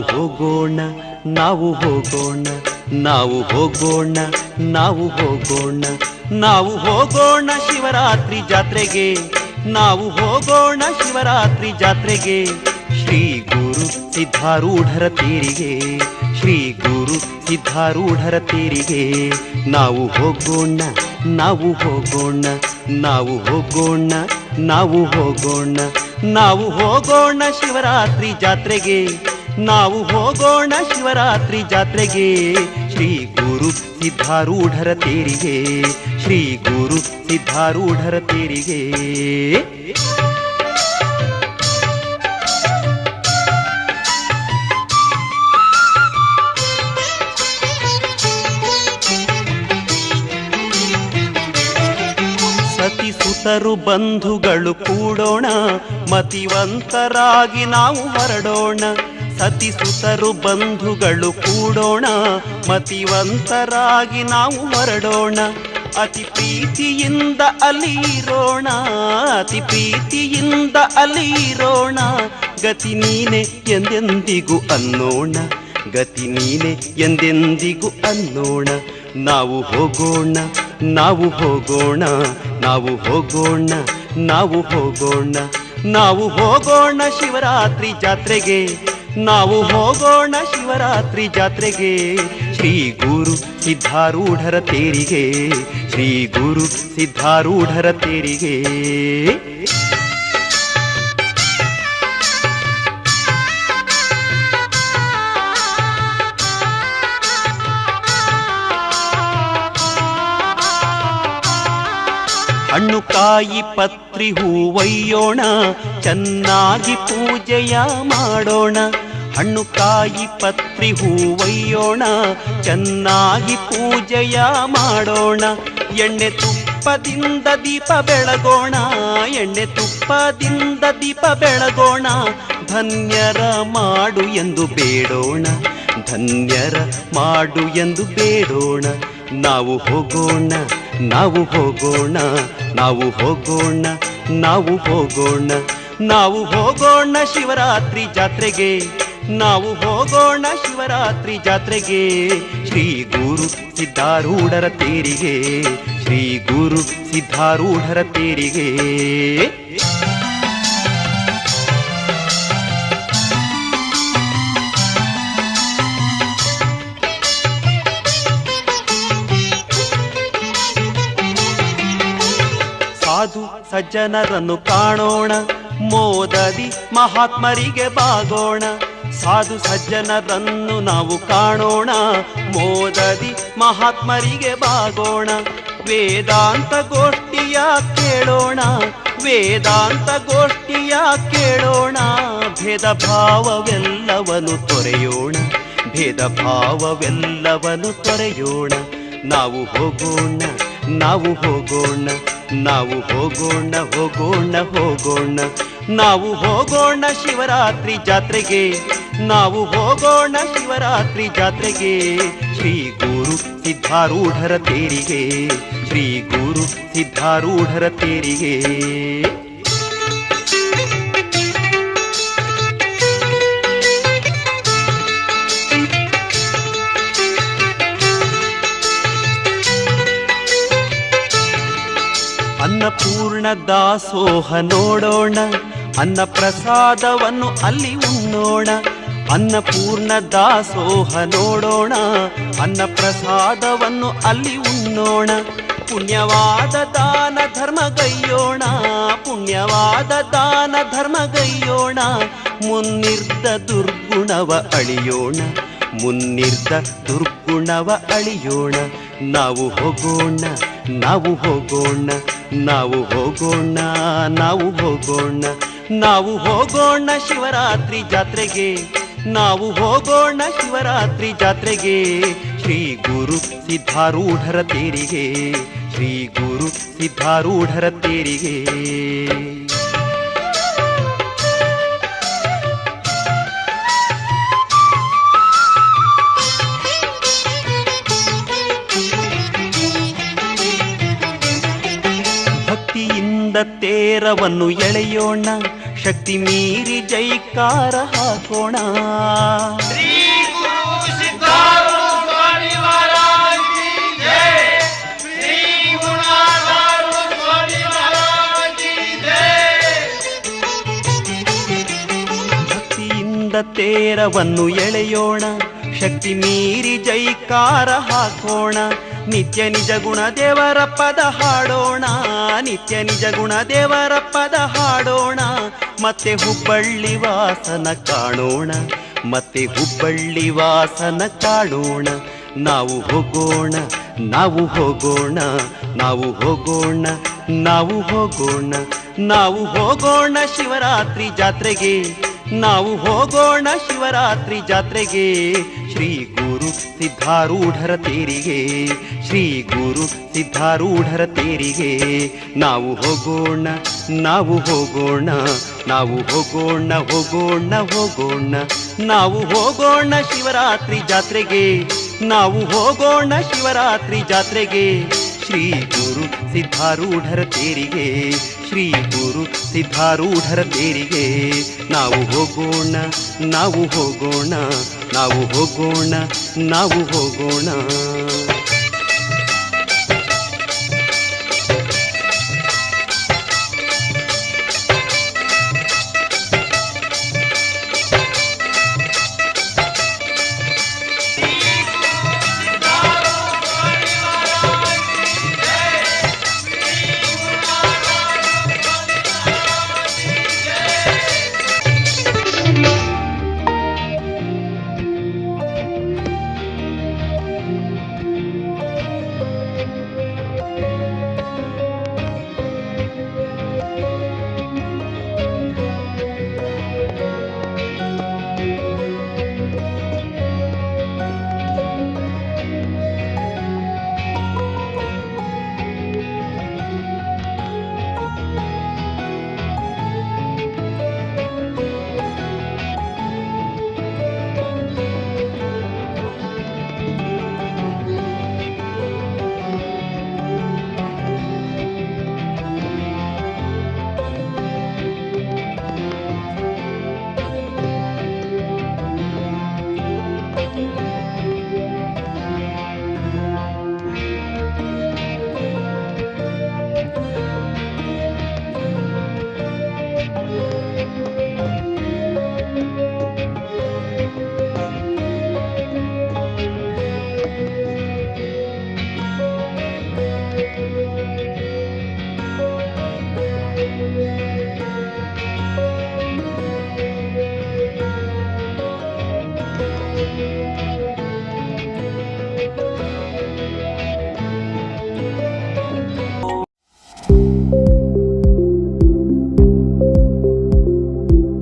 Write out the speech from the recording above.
ಹೋಗೋಣ, ನಾವು ಹೋಗೋಣ ನಾವು ಹೋಗೋಣ ನಾವು ಹೋಗೋಣ. ನಾವು ಹೋಗೋಣ ಶಿವರಾತ್ರಿ ಜಾತ್ರೆಗೆ, ನಾವು ಹೋಗೋಣ ಶಿವರಾತ್ರಿ ಜಾತ್ರೆಗೆ. ಶ್ರೀ ಗುರು ಸಿದ್ಧಾರೂಢರ ತೀರಿಗೆ, ಶ್ರೀ ಗುರು ಸಿದ್ಧಾರೂಢರ ತೀರಿಗೆ. ನಾವು ಹೋಗೋಣ ನಾವು ಹೋಗೋಣ ನಾವು ಹೋಗೋಣ ನಾವು ಹೋಗೋಣ. ನಾವು ಹೋಗೋಣ ಶಿವರಾತ್ರಿ ಜಾತ್ರೆಗೆ. ನಾವು ಹೋಗೋಣ ಶಿವರಾತ್ರಿ ಜಾತ್ರೆಗೆ. ಶ್ರೀ ಗುರು ಸಿದ್ಧಾರೂಢರ ತೇರಿಗೆ. ಶ್ರೀ ಗುರು ಸಿದ್ಧಾರೂಢರ ತೇರಿಗೆ. ಸತಿ ಸುತರು ಬಂಧುಗಳು ಕೂಡೋಣ, ಮತಿವಂತರಾಗಿ ನಾವು ಹೊರಡೋಣ. ಸತಿ ಸುತರು ಬಂಧುಗಳು ಕೂಡೋಣ, ಮತಿವಂತರಾಗಿ ನಾವು ಹೊರಡೋಣ ಅತಿ ಪ್ರೀತಿಯಿಂದ ಅಲಿರೋಣ ಅತಿ ಪ್ರೀತಿಯಿಂದ ಅಲಿರೋಣ ಗತಿ ನೀನೆ ಎಂದೆಂದಿಗೂ ಅನ್ನೋಣ, ಗತಿ ನೀನೆ ಎಂದೆಂದಿಗೂ ಅನ್ನೋಣ. ನಾವು ಹೋಗೋಣ ನಾವು ಹೋಗೋಣ ನಾವು ಹೋಗೋಣ ನಾವು ಹೋಗೋಣ. ನಾವು ಹೋಗೋಣ ಶಿವರಾತ್ರಿ ಜಾತ್ರೆಗೆ. ನಾವು ಹೋಗೋಣ ಶಿವರಾತ್ರಿ ಜಾತ್ರೆಗೆ. ಶ್ರೀ ಗುರು ಸಿದ್ಧಾರೂಢರ ತೇರಿಗೆ. ಶ್ರೀ ಗುರು ಸಿದ್ಧಾರೂಢರ ತೇರಿಗೆ. ಹಣ್ಣು ಕಾಯಿ ಪತ್ರಿ ಹೂವಯ್ಯೋಣ. ಚೆನ್ನಾಗಿ ಪೂಜೆಯ ಮಾಡೋಣ. ಹಣ್ಣು ಕಾಯಿ ಪತ್ರಿ ಹೂವಯ್ಯೋಣ, ಚೆನ್ನಾಗಿ ಪೂಜೆಯ ಮಾಡೋಣ. ಎಣ್ಣೆ ತುಪ್ಪದಿಂದ ದೀಪ ಬೆಳಗೋಣ, ಎಣ್ಣೆ ತುಪ್ಪದಿಂದ ದೀಪ ಬೆಳಗೋಣ. ಧನ್ಯರ ಮಾಡು ಎಂದು ಬೇಡೋಣ, ಧನ್ಯರ ಮಾಡು ಎಂದು ಬೇಡೋಣ. ನಾವು ಹೋಗೋಣ ನಾವು ಹೋಗೋಣ ನಾವು ಹೋಗೋಣ ನಾವು ಹೋಗೋಣ. ನಾವು ಹೋಗೋಣ ಶಿವರಾತ್ರಿ ಜಾತ್ರೆಗೆ. ನಾವು ಹೋಗೋಣ ಶಿವರಾತ್ರಿ ಜಾತ್ರೆಗೆ. ಶ್ರೀ ಗುರು ಸಿದ್ಧಾರೂಢರ ತೇರಿಗೆ. ಶ್ರೀ ಗುರು ಸಿದ್ಧಾರೂಢರ ತೇರಿಗೆ. ಸಾಧು ಸಜ್ಜನರನ್ನು ಕಾಣೋಣ. ಮೋದದಿ ಮಹಾತ್ಮರಿಗೆ ಬಾಗೋಣ. ಸಾಧು ಸಜ್ಜನರನ್ನು ನಾವು ಕಾಣೋಣ. ಮೋದದಿ ಮಹಾತ್ಮರಿಗೆ ಬಾಗೋಣ. ವೇದಾಂತ ಗೋಷ್ಠಿಯ ಕೇಳೋಣ. ವೇದಾಂತ ಗೋಷ್ಠಿಯ ಕೇಳೋಣ. ಭೇದ ಭಾವವೆಲ್ಲವನು ತೊರೆಯೋಣ. ಭೇದ ಭಾವವೆಲ್ಲವನು ತೊರೆಯೋಣ. ನಾವು ಹೋಗೋಣ ನಾವು ಹೋಗೋಣ. ನಾವು ಹೋಗೋಣ ಹೋಗೋಣ ಹೋಗೋಣ. ನಾವು ಹೋಗೋಣ ಶಿವರಾತ್ರಿ ಜಾತ್ರೆಗೆ. ನಾವು ಹೋಗೋಣ ಶಿವರಾತ್ರಿ ಜಾತ್ರೆಗೆ. ಶ್ರೀ ಗುರು ಸಿದ್ಧಾರೂಢರ ತೇರಿಗೆ. ಶ್ರೀ ಗುರು ಸಿದ್ಧಾರೂಢರ ತೇರಿಗೆ. ಅನ್ನಪೂರ್ಣ ದಾಸೋಹ ನೋಡೋಣ. ಅನ್ನ ಪ್ರಸಾದವನ್ನು ಅಲ್ಲಿ ಉಣ್ಣೋಣ. ಅನ್ನಪೂರ್ಣ ದಾಸೋಹ ನೋಡೋಣ. ಅನ್ನ ಪ್ರಸಾದವನ್ನು ಅಲ್ಲಿ ಉಣ್ಣೋಣ. ಪುಣ್ಯವಾದ ದಾನ ಧರ್ಮಗೈಯೋಣ ಪುಣ್ಯವಾದ ದಾನ ಧರ್ಮಗೈಯೋಣ ಮುನ್ನಿರ್ದ ದುರ್ಗುಣವ ಅಳಿಯೋಣ. ಮುನ್ನಿರ್ದ ದುರ್ಗುಣವ ಅಳಿಯೋಣ. ನಾವು ಹೋಗೋಣ ನಾವು ಹೋಗೋಣ. ನಾವು ಹೋಗೋಣ ನಾವು ಹೋಗೋಣ. ನಾವು ಹೋಗೋಣ ಶಿವರಾತ್ರಿ ಜಾತ್ರೆಗೆ. ನಾವು ಹೋಗೋಣ ಶಿವರಾತ್ರಿ ಜಾತ್ರೆಗೆ. ಶ್ರೀ ಗುರು ಸಿದ್ಧಾರೂಢರ ತೇರಿಗೆ. ಶ್ರೀ ಗುರು ಸಿದ್ಧಾರೂಢರ ತೇರಿಗೆ. ಭಕ್ತಿಯಿಂದ ತೇರವನ್ನು ಎಳೆಯೋಣ. ಶಕ್ತಿ ಮೀರಿ ಜೈಕಾರ ಹಾಕೋಣ. ಭಕ್ತಿಯಿಂದ ತೇರವನ್ನು ಎಳೆಯೋಣ. ಶಕ್ತಿ ಮೀರಿ ಜೈಕಾರ ಹಾಕೋಣ. ನಿತ್ಯ ನಿಜ ಗುಣ ದೇವರ ಪದ ಹಾಡೋಣ. ನಿತ್ಯ ನಿಜ ಗುಣ ದೇವರ ಪದ ಹಾಡೋಣ. ಮತ್ತೆ ಹುಬ್ಬಳ್ಳಿ ವಾಸನ ಕಾಣೋಣ. ಮತ್ತೆ ಹುಬ್ಬಳ್ಳಿ ವಾಸನ ಕಾಣೋಣ. ನಾವು ಹೋಗೋಣ ನಾವು ಹೋಗೋಣ. ನಾವು ಹೋಗೋಣ ನಾವು ಹೋಗೋಣ. ನಾವು ಹೋಗೋಣ ಶಿವರಾತ್ರಿ ಜಾತ್ರೆಗೆ. ನಾವು ಹೋಗೋಣ ಶಿವರಾತ್ರಿ ಜಾತ್ರೆಗೆ. ಶ್ರೀ ಗುರು ಸಿದ್ಧಾರೂಢರ ತೇರಿಗೆ, ಶ್ರೀ ಗುರು ಸಿದ್ಧಾರೂಢರ ತೇರಿಗೆ. ನಾವು ಹೋಗೋಣ ನಾವು ಹೋಗೋಣ ನಾವು ಹೋಗೋಣ ಹೋಗೋಣ ಹೋಗೋಣ. ನಾವು ಹೋಗೋಣ ಶಿವರಾತ್ರಿ ಜಾತ್ರೆಗೆ, ನಾವು ಹೋಗೋಣ ಶಿವರಾತ್ರಿ ಜಾತ್ರೆಗೆ. ಶ್ರೀ ಗುರು ಸಿದ್ಧಾರೂಢರ ತೇರಿಗೆ, ಶ್ರೀ ಗುರು ಸಿದ್ಧಾರೂಢರ ತೇರಿಗೆ. ನಾವು ಹೋಗೋಣ ನಾವು ಹೋಗೋಣ ನಾವು ಹೋಗೋಣ ನಾವು ಹೋಗೋಣ.